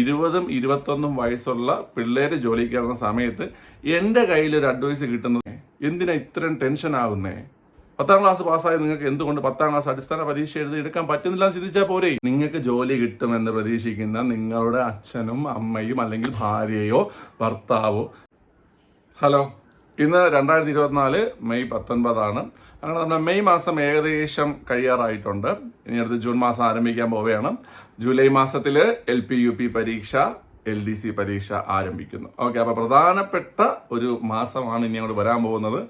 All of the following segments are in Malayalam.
ഇരുപതും ഇരുപത്തൊന്നും വയസ്സുള്ള പിള്ളേര് ജോലിക്ക് കയറുന്ന സമയത്ത് എന്റെ കയ്യിൽ ഒരു അഡ്വൈസ് കിട്ടുന്നത് എന്തിനാ ഇത്രയും ടെൻഷൻ ആകുന്നേ പത്താം ക്ലാസ് പാസ്സായ നിങ്ങൾക്ക് എന്തുകൊണ്ട് പത്താം ക്ലാസ് അടിസ്ഥാന പരീക്ഷ എഴുതി എടുക്കാൻ പറ്റുന്നില്ല എന്ന് ചിന്തിച്ചാൽ പോരെ? നിങ്ങൾക്ക് ജോലി കിട്ടുമെന്ന് പ്രതീക്ഷിക്കുന്ന നിങ്ങളുടെ അച്ഛനും അമ്മയും അല്ലെങ്കിൽ ഭാര്യയോ ഭർത്താവോ? ഹലോ ഇന്ന് രണ്ടായിരത്തി ഇരുപത്തിനാല് മെയ് പത്തൊൻപതാണ്. അങ്ങനെ നമ്മുടെ മെയ് മാസം ഏകദേശം കഴിയാറായിട്ടുണ്ട്. ഇനി അടുത്ത് ജൂൺ മാസം ആരംഭിക്കാൻ പോവുകയാണ്. ജൂലൈ മാസത്തിൽ എൽ പി യു പി പരീക്ഷ എൽ ഡി സി പരീക്ഷ ആരംഭിക്കുന്നു. ഓക്കെ അപ്പോൾ പ്രധാനപ്പെട്ട ഒരു മാസമാണ് ഇനി അങ്ങോട്ട് വരാൻ പോകുന്നത്.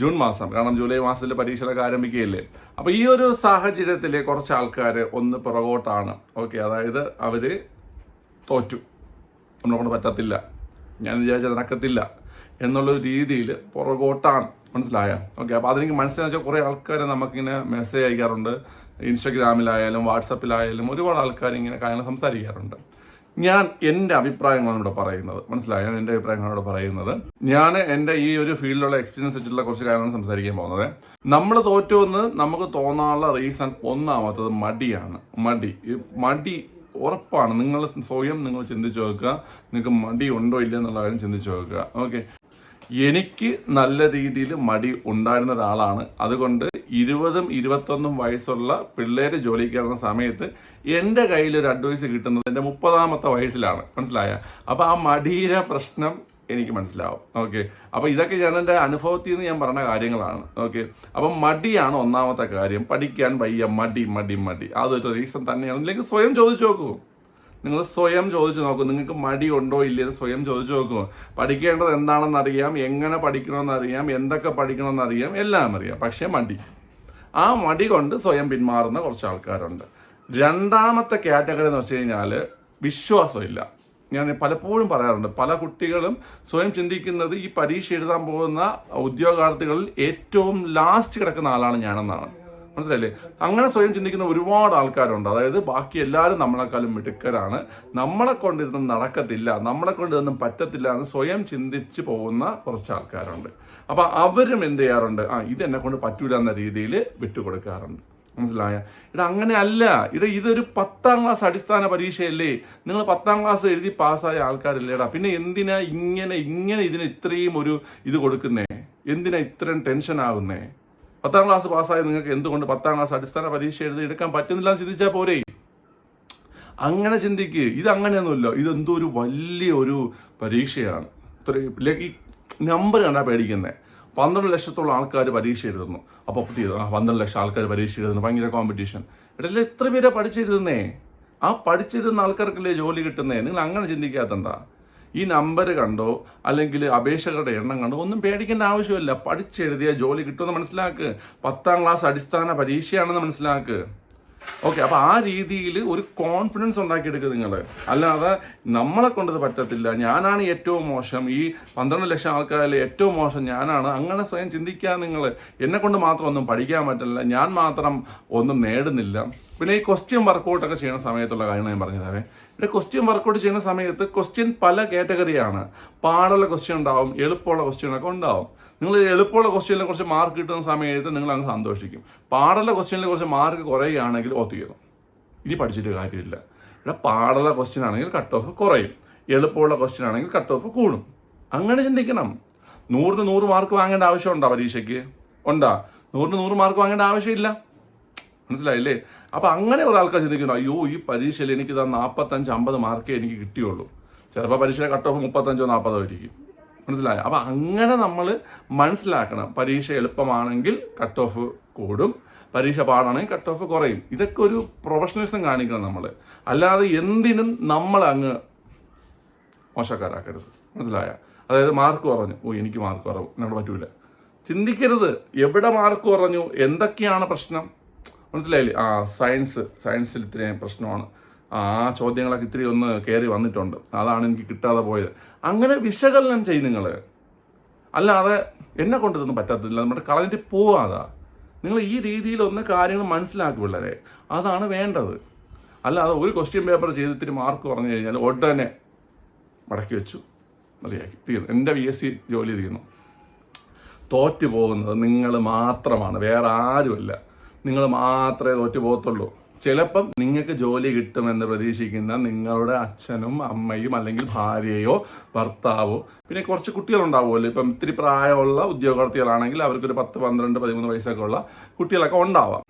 ജൂൺ മാസം കാരണം ജൂലൈ മാസത്തിൽ പരീക്ഷകളൊക്കെ ആരംഭിക്കുകയല്ലേ? അപ്പോൾ ഈ ഒരു സാഹചര്യത്തിൽ കുറച്ച് ആൾക്കാർ ഒന്ന് പുറകോട്ടാണ്. ഓക്കെ അതായത് അവർ തോറ്റു. നമ്മളെ കൊണ്ട് പറ്റത്തില്ല. ഞാൻ വിചാരിച്ചത് നടക്കത്തില്ല എന്നുള്ള രീതിയിൽ പുറകോട്ടാണ്. മനസ്സിലായ? ഓക്കെ അപ്പോൾ അതെനിക്ക് മനസ്സിലാച്ചാൽ കുറേ ആൾക്കാർ നമുക്കിങ്ങനെ മെസ്സേജ് അയക്കാറുണ്ട്. ഇൻസ്റ്റഗ്രാമിലായാലും വാട്സപ്പിലായാലും ഒരുപാട് ആൾക്കാർ ഇങ്ങനെ കാര്യങ്ങൾ സംസാരിക്കാറുണ്ട്. ഞാൻ എന്റെ അഭിപ്രായങ്ങളാണ് ഇവിടെ പറയുന്നത്. മനസ്സിലായോ? എന്റെ അഭിപ്രായങ്ങളാണ് പറയുന്നത്. ഞാൻ എന്റെ ഈ ഒരു ഫീൽഡിലുള്ള എക്സ്പീരിയൻസ് വെച്ചിട്ടുള്ള കുറച്ച് കാര്യങ്ങളാണ് സംസാരിക്കാൻ പോകുന്നത്. നമ്മൾ തോറ്റു എന്ന് നമുക്ക് തോന്നാനുള്ള റീസൺ ഒന്നാമത്തത് മടിയാണ്. മടി. മടി ഉറപ്പാണ്. നിങ്ങൾ സ്വയം നിങ്ങൾ ചിന്തിച്ചു നോക്കുക. നിങ്ങൾക്ക് മടി ഉണ്ടോ ഇല്ല എന്നുള്ള കാര്യം ചിന്തിച്ചു നോക്കുക. ഓക്കെ. എനിക്ക് നല്ല രീതിയിൽ മടി ഉണ്ടായിരുന്ന ഒരാളാണ്. അതുകൊണ്ട് ഇരുപതും ഇരുപത്തൊന്നും വയസ്സുള്ള പിള്ളേർ ജോലിക്ക് കയറുന്ന സമയത്ത് എന്റെ കയ്യിൽ ഒരു അഡ്വൈസ് കിട്ടുന്നത് എന്റെ മുപ്പതാമത്തെ വയസ്സിലാണ്. മനസ്സിലായ? അപ്പോൾ ആ മടിയുടെ പ്രശ്നം എനിക്ക് മനസ്സിലാവും. ഓക്കെ അപ്പോൾ ഇതൊക്കെ ഞാൻ എന്റെ അനുഭവത്തിൽ നിന്ന് ഞാൻ പറഞ്ഞ കാര്യങ്ങളാണ്. ഓക്കെ അപ്പം മടിയാണ് ഒന്നാമത്തെ കാര്യം. പഠിക്കാൻ വയ്യ. മടി മടി മടി. അതൊരു റീസൺ തന്നെയാണ്. ഇല്ലെങ്കിൽ സ്വയം ചോദിച്ചു നോക്കൂ. നിങ്ങൾ സ്വയം ചോദിച്ചു നോക്കൂ. നിങ്ങൾക്ക് മടി ഉണ്ടോ ഇല്ലയെന്ന് സ്വയം ചോദിച്ചു നോക്കൂ. പഠിക്കേണ്ടത് എന്താണെന്ന് അറിയാം. എങ്ങനെ പഠിക്കണമെന്നറിയാം എന്തൊക്കെ പഠിക്കണമെന്നറിയാം എല്ലാം അറിയാം. പക്ഷേ മടി. ആ മടി കൊണ്ട് സ്വയം പിന്മാറുന്ന കുറച്ച് ആൾക്കാരുണ്ട്. രണ്ടാമത്തെ കാറ്റഗറി എന്ന് വെച്ച് കഴിഞ്ഞാൽ വിശ്വാസമില്ല. ഞാൻ പലപ്പോഴും പറയാറുണ്ട് പല കുട്ടികളും സ്വയം ചിന്തിക്കുന്നത് ഈ പരീക്ഷ എഴുതാൻ പോകുന്ന ഉദ്യോഗാർത്ഥികളിൽ ഏറ്റവും ലാസ്റ്റ് കിടക്കുന്ന ആളാണ് ഞാനെന്നാണ്. മനസ്സിലായില്ലേ? അങ്ങനെ സ്വയം ചിന്തിക്കുന്ന ഒരുപാട് ആൾക്കാരുണ്ട്. അതായത് ബാക്കി എല്ലാവരും നമ്മളെക്കാളും മിടുക്കരാണ്. നമ്മളെ കൊണ്ട് ഇതൊന്നും നടക്കത്തില്ല നമ്മളെ കൊണ്ട് ഇതൊന്നും പറ്റത്തില്ല എന്ന് സ്വയം ചിന്തിച്ച് പോകുന്ന കുറച്ച് ആൾക്കാരുണ്ട്. അപ്പൊ അവരും എന്ത് ചെയ്യാറുണ്ട്? ആ ഇത് എന്നെ കൊണ്ട് പറ്റൂല എന്ന രീതിയിൽ വിട്ടുകൊടുക്കാറുണ്ട്. മനസ്സിലായ? ഇട അങ്ങനെ അല്ല ഇട ഇതൊരു പത്താം ക്ലാസ് അടിസ്ഥാന പരീക്ഷയല്ലേ? നിങ്ങൾ പത്താം ക്ലാസ് എഴുതി പാസ്സായ ആൾക്കാരല്ലേടാ. പിന്നെ എന്തിനാ ഇങ്ങനെ ഇങ്ങനെ ഇതിന് ഇത്രയും ഒരു ഇത് കൊടുക്കുന്നേ? എന്തിനാ ഇത്രയും ടെൻഷൻ ആകുന്നേ പത്താം ക്ലാസ് പാസ്സായ നിങ്ങൾക്ക് എന്തുകൊണ്ട് പത്താം ക്ലാസ് അടിസ്ഥാന പരീക്ഷ എഴുതി എടുക്കാൻ പറ്റുന്നില്ല എന്ന് ചിന്തിച്ചാൽ പോരെ? അങ്ങനെ ചിന്തിക്ക്. ഇത് അങ്ങനെയൊന്നുമില്ല. ഇതെന്തോ ഒരു വലിയ ഒരു പരീക്ഷയാണ്. ഈ നമ്പർ കണ്ടാ പേടിക്കുന്നത് പന്ത്രണ്ട് ലക്ഷത്തോളം ആൾക്കാർ പരീക്ഷ എഴുതുന്നു. അപ്പോൾ പന്ത്രണ്ട് ലക്ഷം ആൾക്കാർ പരീക്ഷ എഴുതുന്നു. ഭയങ്കര കോമ്പറ്റീഷൻ ഇടയിൽ എത്ര പേരാണ് പഠിച്ചെഴുതുന്നേ? ആ പഠിച്ചെഴുതുന്ന ആൾക്കാർക്കല്ലേ ജോലി കിട്ടുന്നേ? നിങ്ങൾ അങ്ങനെ ചിന്തിക്കാത്തെന്താ ഈ നമ്പർ കണ്ടോ? അല്ലെങ്കിൽ അപേക്ഷകളുടെ എണ്ണം കണ്ടോ? ഒന്നും പേടിക്കേണ്ട ആവശ്യമില്ല. പഠിച്ചെഴുതിയ ജോലി കിട്ടുമെന്ന് മനസ്സിലാക്ക്. പത്താം ക്ലാസ് അടിസ്ഥാന പരീക്ഷയാണെന്ന് മനസ്സിലാക്ക്. ഓക്കെ അപ്പൊ ആ രീതിയിൽ ഒരു കോൺഫിഡൻസ് ഉണ്ടാക്കിയെടുക്കുക നിങ്ങൾ അല്ലാതെ നമ്മളെ കൊണ്ടത് പറ്റത്തില്ല. ഞാനാണ് ഏറ്റവും മോശം. ഈ പന്ത്രണ്ട് ലക്ഷം ആൾക്കാരിൽ ഏറ്റവും മോശം ഞാനാണ്. അങ്ങനെ സ്വയം ചിന്തിക്കാൻ നിങ്ങൾ എന്നെ കൊണ്ട് മാത്രം ഒന്നും പഠിക്കാൻ പറ്റില്ല ഞാൻ മാത്രം ഒന്നും നേടുന്നില്ല. പിന്നെ ഈ ക്വസ്റ്റ്യൻ വർക്കൗട്ടൊക്കെ ചെയ്യുന്ന സമയത്തുള്ള കാര്യങ്ങൾ ഞാൻ പറഞ്ഞതാവേ ഇവിടെ ക്വസ്റ്റ്യൻ വർക്കൗട്ട് ചെയ്യുന്ന സമയത്ത് ക്വസ്റ്റ്യൻ പല കാറ്റഗറിയാണ് പാടുള്ള ക്വസ്റ്റ്യൻ ഉണ്ടാവും എളുപ്പമുള്ള ക്വസ്റ്റ്യനൊക്കെ ഉണ്ടാവും. നിങ്ങൾ എളുപ്പമുള്ള ക്വസ്റ്റ്യനിൽ കുറച്ച് മാർക്ക് കിട്ടുന്ന സമയത്ത് നിങ്ങൾ അങ്ങ് സന്തോഷിക്കും. പാടുള്ള ക്വസ്റ്റ്യനിൽ കുറച്ച് മാർക്ക് കുറയുകയാണെങ്കിൽ ഒത്തുകയും ഇനി പഠിച്ചിട്ട് കാര്യമില്ല. ഇവിടെ പാടുള്ള ക്വസ്റ്റ്യൻ ആണെങ്കിൽ കട്ട് ഓഫ് കുറയും. എളുപ്പമുള്ള ക്വസ്റ്റ്യൻ ആണെങ്കിൽ കട്ട് ഓഫ് കൂടും. അങ്ങനെ ചിന്തിക്കണം. നൂറിന് നൂറ് മാർക്ക് വാങ്ങേണ്ട ആവശ്യമുണ്ടോ പരീക്ഷയ്ക്ക്? ഉണ്ടാ? നൂറിന് നൂറ് മാർക്ക് വാങ്ങേണ്ട ആവശ്യമില്ല. മനസ്സിലായില്ലേ? അപ്പം അങ്ങനെ ഒരു ആൾക്കാർ ചിന്തിക്കുന്നു അയ്യോ ഈ പരീക്ഷയിൽ എനിക്ക് ഇതാ നാൽപ്പത്തഞ്ച് അമ്പത് മാർക്കേ എനിക്ക് കിട്ടിയുള്ളൂ. ചിലപ്പോൾ പരീക്ഷയുടെ കട്ട് ഓഫ് മുപ്പത്തഞ്ചോ നാൽപ്പതോ ആയിരിക്കും. മനസ്സിലായോ? അപ്പോൾ അങ്ങനെ നമ്മൾ മനസ്സിലാക്കണം. പരീക്ഷ എളുപ്പമാണെങ്കിൽ കട്ട് ഓഫ് കൂടും. പരീക്ഷ പാടാണെങ്കിൽ കട്ട് ഓഫ് കുറയും. ഇതൊക്കെ ഒരു പ്രൊഫഷണലിസം കാണിക്കണം നമ്മൾ അല്ലാതെ എന്തിനും നമ്മൾ അങ്ങ് മോശക്കാരാക്കരുത്. മനസ്സിലായ? അതായത് മാർക്ക് കുറഞ്ഞു. ഓ എനിക്ക് മാർക്ക് കുറവ്. എന്നോട് പറ്റൂല. ചിന്തിക്കരുത്. എവിടെ മാർക്ക് കുറഞ്ഞു? എന്തൊക്കെയാണ് പ്രശ്നം? മനസ്സിലായില്ലേ? ആ സയൻസ് സയൻസിൽ ഇത്രയും പ്രശ്നമാണ്. ആ ചോദ്യങ്ങളൊക്കെ ഇത്തിരി ഒന്ന് കയറി വന്നിട്ടുണ്ട്. അതാണ് എനിക്ക് കിട്ടാതെ പോയത്. അങ്ങനെ വിശകലനം ചെയ്യും നിങ്ങൾ അല്ലാതെ എന്നെ കൊണ്ടിരുന്ന് പറ്റത്തില്ല നമ്മുടെ കളഞ്ഞിട്ട് പോവാതാ നിങ്ങൾ ഈ രീതിയിൽ ഒന്ന് കാര്യങ്ങൾ മനസ്സിലാക്കി പിള്ളേരെ. അതാണ് വേണ്ടത്. അല്ലാതെ ഒരു ക്വസ്റ്റ്യൻ പേപ്പർ ചെയ്തിട്ട് മാർക്ക് പറഞ്ഞു കഴിഞ്ഞാൽ ഉടനെ മടക്കി വെച്ചു. മതിയാക്കി. തീർന്നു. എന്റെ വി എസ് സി ജോലി ചെയ്യുന്നു തോറ്റു പോകുന്നത് നിങ്ങൾ മാത്രമാണ്. വേറെ ആരുമല്ല. നിങ്ങൾ മാത്രമേ തോറ്റു പോകത്തുള്ളൂ ചിലപ്പം നിങ്ങൾക്ക് ജോലി കിട്ടുമെന്ന് പ്രതീക്ഷിക്കുന്ന നിങ്ങളുടെ അച്ഛനും അമ്മയും അല്ലെങ്കിൽ ഭാര്യയോ ഭർത്താവോ പിന്നെ കുറച്ച് കുട്ടികളുണ്ടാവുമല്ലോ. ഇപ്പം ഇത്തിരി പ്രായമുള്ള ഉദ്യോഗാർത്ഥികളാണെങ്കിൽ അവർക്കൊരു പത്ത് പന്ത്രണ്ട് പതിമൂന്ന് വയസ്സൊക്കെ ഉള്ള കുട്ടികളൊക്കെ ഉണ്ടാവാം.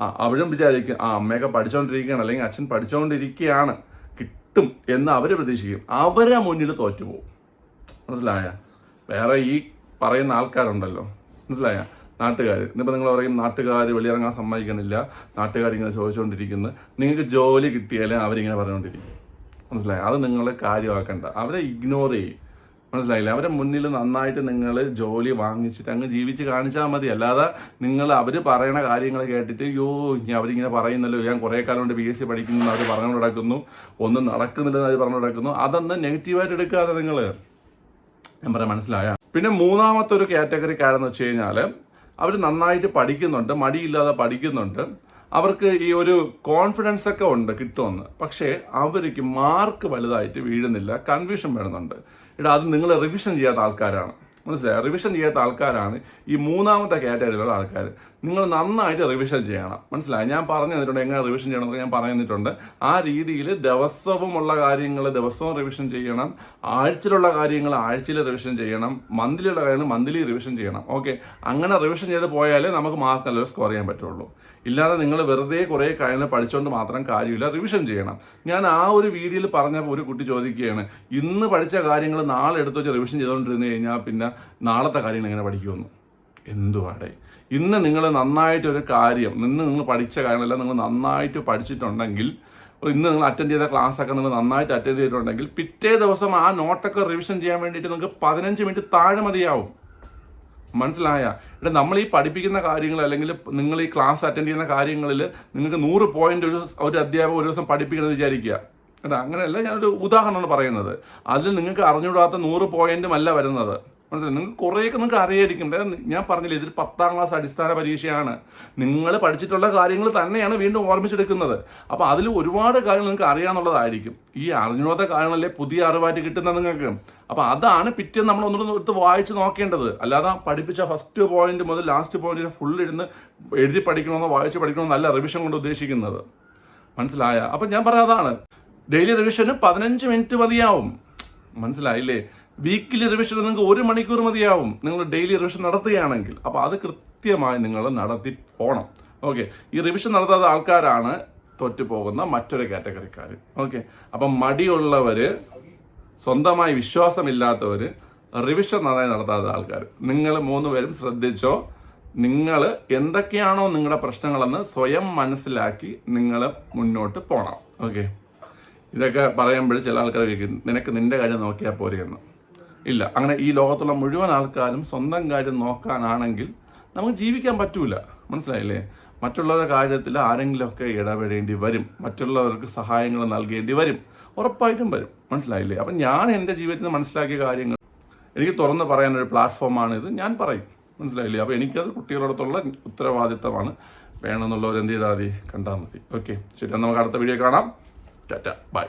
ആ അവരും വിചാരിക്കും ആ അമ്മയൊക്കെ പഠിച്ചുകൊണ്ടിരിക്കുകയാണ് അല്ലെങ്കിൽ അച്ഛൻ പഠിച്ചുകൊണ്ടിരിക്കുകയാണ് കിട്ടും എന്ന് അവർ പ്രതീക്ഷിക്കും. അവരെ മുന്നിൽ തോറ്റുപോകും. മനസ്സിലായ? വേറെ ഈ പറയുന്ന ആൾക്കാരുണ്ടല്ലോ. മനസ്സിലായ? നാട്ടുകാർ ഇന്നിപ്പോൾ നിങ്ങൾ പറയും നാട്ടുകാർ വെളിയിറങ്ങാൻ സമ്മതിക്കണില്ല നാട്ടുകാർ ഇങ്ങനെ ചോദിച്ചുകൊണ്ടിരിക്കുന്നു നിങ്ങൾക്ക് ജോലി കിട്ടിയാലേ അവരിങ്ങനെ പറഞ്ഞുകൊണ്ടിരിക്കും മനസ്സിലായി? അത് നിങ്ങൾ കാര്യമാക്കണ്ട. അവരെ ഇഗ്നോർ ചെയ്യും. മനസ്സിലായില്ലേ? അവരെ മുന്നിൽ നന്നായിട്ട് നിങ്ങൾ ജോലി വാങ്ങിച്ചിട്ട് അങ്ങ് ജീവിച്ച് കാണിച്ചാൽ മതി. അല്ലാതെ നിങ്ങൾ അവർ പറയണ കാര്യങ്ങൾ കേട്ടിട്ട് യോ ഇനി അവരിങ്ങനെ പറയുന്നല്ലോ. ഞാൻ കുറേ കാലം കൊണ്ട് ബി എസ് സി പഠിക്കുന്നു. അവർ പറഞ്ഞു നടക്കുന്നു. ഒന്നും നടക്കുന്നില്ലെന്ന് അവർ പറഞ്ഞു നടക്കുന്നു. അതൊന്ന് നെഗറ്റീവായിട്ട് എടുക്കാതെ നിങ്ങൾ ഞാൻ പറയാം മനസ്സിലായ? പിന്നെ മൂന്നാമത്തെ ഒരു കാറ്റഗറിക്കാരെന്ന് വെച്ച് കഴിഞ്ഞാൽ അവർ നന്നായിട്ട് പഠിക്കുന്നുണ്ട് മടിയില്ലാതെ പഠിക്കുന്നുണ്ട്. അവർക്ക് ഈ ഒരു കോൺഫിഡൻസ് ഒക്കെ ഉണ്ട് കിട്ടുമെന്ന്. പക്ഷേ അവർക്ക് മാർക്ക് വലുതായിട്ട് വീഴുന്നില്ല കൺഫ്യൂഷൻ വരുന്നുണ്ട്. ഇടാ അത് നിങ്ങൾ റിവിഷൻ ചെയ്യാത്ത ആൾക്കാരാണ്. മനസ്സിലായി? റിവിഷൻ ചെയ്യാത്ത ആൾക്കാരാണ് ഈ മൂന്നാമത്തെ കാറ്റഗറിയിലുള്ള ആൾക്കാർ നിങ്ങൾ നന്നായിട്ട് റിവിഷൻ ചെയ്യണം. മനസ്സിലായി? ഞാൻ പറഞ്ഞു തന്നിട്ടുണ്ട് എങ്ങനെ റിവിഷൻ ചെയ്യണം എന്നൊക്കെ ഞാൻ പറഞ്ഞു തന്നിട്ടുണ്ട് ആ രീതിയിൽ ദിവസവുമുള്ള കാര്യങ്ങൾ ദിവസവും റിവിഷൻ ചെയ്യണം. ആഴ്ചയിലുള്ള കാര്യങ്ങൾ ആഴ്ചയിൽ റിവിഷൻ ചെയ്യണം. മന്ത്ലിയുള്ള കാര്യങ്ങൾ മന്ത്ലി റിവിഷൻ ചെയ്യണം. ഓക്കെ അങ്ങനെ റിവിഷൻ ചെയ്ത് പോയാലേ നമുക്ക് മാർക്ക് നല്ലൊരു സ്കോർ ചെയ്യാൻ പറ്റുള്ളൂ. ഇല്ലാതെ നിങ്ങൾ വെറുതെ കുറേ കാര്യങ്ങൾ പഠിച്ചുകൊണ്ട് മാത്രം കാര്യമില്ല. റിവിഷൻ ചെയ്യണം. ഞാൻ ആ ഒരു വീഡിയോയിൽ പറഞ്ഞ ഒരു കുട്ടി ചോദിക്കുകയാണ്. ഇന്ന് പഠിച്ച കാര്യങ്ങൾ നാളെ എടുത്ത് വെച്ച് റിവിഷൻ ചെയ്തുകൊണ്ടിരുന്ന് കഴിഞ്ഞാൽ പിന്നെ നാളത്തെ കാര്യങ്ങൾ എങ്ങനെ പഠിക്കുമെന്ന്? എന്തുവാടേ? ഇന്ന് നിങ്ങൾ നന്നായിട്ട് ഒരു കാര്യം നിന്ന് നിങ്ങൾ പഠിച്ച കാര്യങ്ങളെല്ലാം നിങ്ങൾ നന്നായിട്ട് പഠിച്ചിട്ടുണ്ടെങ്കിൽ ഇന്ന് നിങ്ങൾ അറ്റൻഡ് ചെയ്ത ക്ലാസ് ഒക്കെ നിങ്ങൾ നന്നായിട്ട് അറ്റൻഡ് ചെയ്തിട്ടുണ്ടെങ്കിൽ പിറ്റേ ദിവസം ആ നോട്ടൊക്കെ റിവിഷൻ ചെയ്യാൻ വേണ്ടിയിട്ട് നിങ്ങൾക്ക് പതിനഞ്ച് മിനിറ്റ് താഴെ മതിയാവും. മനസ്സിലായ? ഇവിടെ നമ്മൾ ഈ പഠിപ്പിക്കുന്ന കാര്യങ്ങൾ അല്ലെങ്കിൽ നിങ്ങൾ ഈ ക്ലാസ് അറ്റൻഡ് ചെയ്യുന്ന കാര്യങ്ങളിൽ നിങ്ങൾക്ക് നൂറ് പോയിന്റ് ഒരു ഒരു അധ്യാപകം ഒരു ദിവസം പഠിപ്പിക്കണമെന്ന് വിചാരിക്കുക. കേട്ടോ അങ്ങനെയല്ല ഞാനൊരു ഉദാഹരണമാണ് പറയുന്നത്. അതിൽ നിങ്ങൾക്ക് അറിഞ്ഞുകൂടാത്ത നൂറ് പോയിന്റും അല്ല വരുന്നത്. മനസ്സിലായി? നിങ്ങൾക്ക് കുറേയൊക്കെ നിങ്ങൾക്ക് അറിയായിരിക്കും. ഞാൻ പറഞ്ഞില്ല ഇതിൽ പത്താം ക്ലാസ് അടിസ്ഥാന പരീക്ഷയാണ്. നിങ്ങൾ പഠിച്ചിട്ടുള്ള കാര്യങ്ങൾ തന്നെയാണ് വീണ്ടും ഓർമ്മിച്ചെടുക്കുന്നത്. അപ്പോൾ അതിൽ ഒരുപാട് കാര്യങ്ങൾ നിങ്ങൾക്ക് അറിയാന്നുള്ളതായിരിക്കും. ഈ അറിഞ്ഞൂടാത്ത കാര്യങ്ങളല്ലേ പുതിയ അറിവായിട്ട് കിട്ടുന്നത് നിങ്ങൾക്ക്? അപ്പോൾ അതാണ് പിറ്റേന്ന് നമ്മൾ ഒന്നുകൂടെ എടുത്ത് വായിച്ച് നോക്കേണ്ടത്. അല്ലാതെ പഠിപ്പിച്ച ഫസ്റ്റ് പോയിന്റ് മുതൽ ലാസ്റ്റ് പോയിന്റ് ഫുൾ ഇരുന്ന് എഴുതി പഠിക്കണമെന്നോ വായിച്ച് പഠിക്കണമെന്നോ നല്ല റിവിഷൻ കൊണ്ട് ഉദ്ദേശിക്കുന്നത്. മനസ്സിലായ? അപ്പം ഞാൻ പറയാതാണ് ഡെയിലി റിവിഷന് പതിനഞ്ച് മിനിറ്റ് മതിയാവും. മനസ്സിലായില്ലേ? വീക്കിലി റിവിഷൻ നിങ്ങൾക്ക് ഒരു മണിക്കൂർ മതിയാവും. നിങ്ങൾ ഡെയിലി റിവിഷൻ നടത്തുകയാണെങ്കിൽ. അപ്പോൾ അത് കൃത്യമായി നിങ്ങൾ നടത്തി പോകണം ഓക്കെ ഈ റിവിഷൻ നടത്താത്ത ആൾക്കാരാണ് തോറ്റുപോകുന്ന മറ്റൊരു കാറ്റഗറിക്കാർ ഓക്കെ അപ്പം മടിയുള്ളവർ സ്വന്തമായി വിശ്വാസമില്ലാത്തവർ റിവിഷൻ നന്നായി നടത്താത്ത ആൾക്കാർ നിങ്ങൾ മൂന്ന് പേരും ശ്രദ്ധിച്ചോ? നിങ്ങൾ എന്തൊക്കെയാണോ നിങ്ങളുടെ പ്രശ്നങ്ങളെന്ന് സ്വയം മനസ്സിലാക്കി നിങ്ങൾ മുന്നോട്ട് പോകണം ഓക്കെ ഇതൊക്കെ പറയുമ്പോൾ ചില ആൾക്കാർ ചോദിക്കും നിനക്ക് നിന്റെ കാര്യം നോക്കിയാൽ പോരെ എന്ന്. ഇല്ല. അങ്ങനെ ഈ ലോകത്തുള്ള മുഴുവൻ ആൾക്കാരും സ്വന്തം കാര്യം നോക്കാനാണെങ്കിൽ നമുക്ക് ജീവിക്കാൻ പറ്റൂല. മനസ്സിലായില്ലേ? മറ്റുള്ളവരുടെ കാര്യത്തിൽ ആരെങ്കിലുമൊക്കെ ഇടപെടേണ്ടി വരും. മറ്റുള്ളവർക്ക് സഹായങ്ങൾ നൽകേണ്ടി വരും. ഉറപ്പായിട്ടും വരും. മനസ്സിലായില്ലേ? അപ്പം ഞാൻ എന്റെ ജീവിതത്തിൽ നിന്ന് മനസ്സിലാക്കിയ കാര്യങ്ങൾ. എനിക്ക് തുറന്ന് പറയാനൊരു ഇത് ഞാൻ പറയും. മനസ്സിലായില്ലേ? അപ്പോൾ എനിക്കത് കുട്ടികളോടത്തുള്ള ഉത്തരവാദിത്തമാണ്. വേണമെന്നുള്ളവർ എന്ത് ചെയ്താൽ മതി? കണ്ടാൽ മതി. ഓക്കെ. ശരി നമുക്ക് അടുത്ത വീഡിയോ കാണാം. ടാറ്റ. ബൈ.